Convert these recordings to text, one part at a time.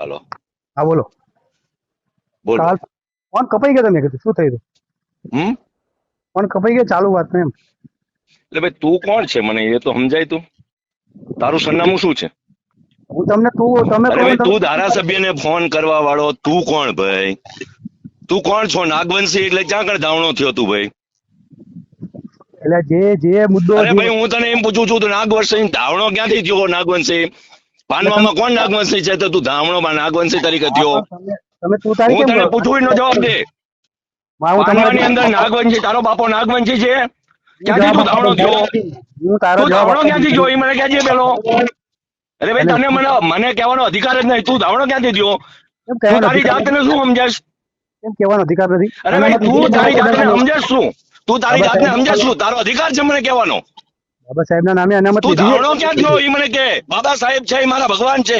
હાલો. હા બોલો. બોલો. ફોન કપાઈ ગયો તમે કીધું શું થયું? હમ? ફોન કપાઈ ગયો ચાલુ વાત ને એમ. એટલે ભાઈ તું કોણ છે? મને એ તો સમજાય તું. તારું સરનામું શું છે? હું તમને તું તમે અરે ભાઈ તું ધારાસભ્યને ફોન કરવા વાળો તું કોણ ભાઈ? તું કોણ છો? નાગવંશી એટલે ક્યાં કણ ધાવણો થયો તું ભાઈ? એટલે જે જે મુદ્દો અરે ભાઈ હું તને એમ પૂછું છું તો નાગવંશી ધાવણો ક્યાંથી થયો નાગવંશી? પાનવામાં કોણ નાગવંશી છે? તો તું ધાવણોમાં નાગવંશી તરીકે થયો. તમે તું તારી હું તને? પૂછવું નો જવાબ દે. તમારો અંદર નાગવંશી તારો બાપો નાગવંશી છે? ક્યાંથી તું ધાવણો થયો? હું તારો ધાવણો ક્યાંથી થયો? એ મને ક્યાંથી પેલો. અરે ભાઈ તને મને મને કહેવાનો અધિકાર જ નહીં. તું ધાવણો ક્યાંથી થયો? તું તારી જાતને શું સમજાશ? કેમ કહેવાનો અધિકાર નથી? અરે ભાઈ તું તારી જાતને સમજાશ શું? તું તારી જાતને સમજાશ શું? તારો અધિકાર છે મને કહેવાનો. બાબા સાહેબ ના નામે અનામત તું. ધાવણો ક્યાં થયો એ મને કે? બાબા સાહેબ છે એ મારા ભગવાન છે.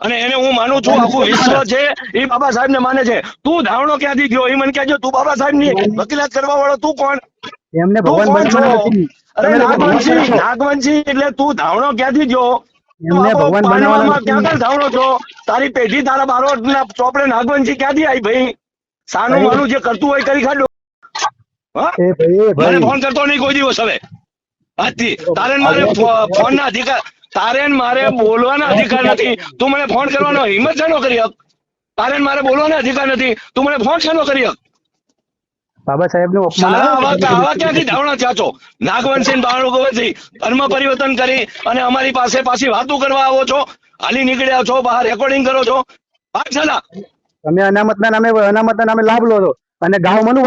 અને એને હું માનું છું આખું વિશ્વ છે એ બાબા સાહેબ ને માને છે. તું ધાવણો ક્યાંથી થયો એ મને કહેજો તું બાબા સાહેબની વકીલાત કરવા વાળો તું કોણ? એમને ભગવાન બનવાના નથી. અરે નાગવંશી નાગવંશી એટલે તું ધાવણો ક્યાંથી થયો એમને ભગવાન પાનવામાં ક્યાં ક્યાં ધાવણો છો? તારી પેઢી તારા બારોટ ના ચોપડે નાગવંશી ક્યાંથી આવી ભાઈ? સાનું. માનું જે કરતું હોય કરી ખાડો હા? એ ભાઈ મને ફોન કરતો નહીં કોઈ દિવસ હવે. તારે મારે ફોન ના અધિકાર તારે મારે બોલવાના અધિકાર નથી. તું મને ફોન કરવાનો હિંમત શેનો કરી હક? તારે મારે બોલવાનો અધિકાર નથી. તું મને ફોન શેનો કરી હક? બાબા સાહેબનું અપમાન આવા ક્યાંથી ધાવણા ચાચો નાગવંશી બાળકોથી ધર્મ પરિવર્તન કરી અને અમારી પાસે પાછી વાતો કરવા આવો છો? હાલી નીકળ્યા છો બહાર રેકોર્ડિંગ કરો છો? તમે અનામત ના નામે અનામત ના નામે લાભ લો છો. અને ગાવ મનુ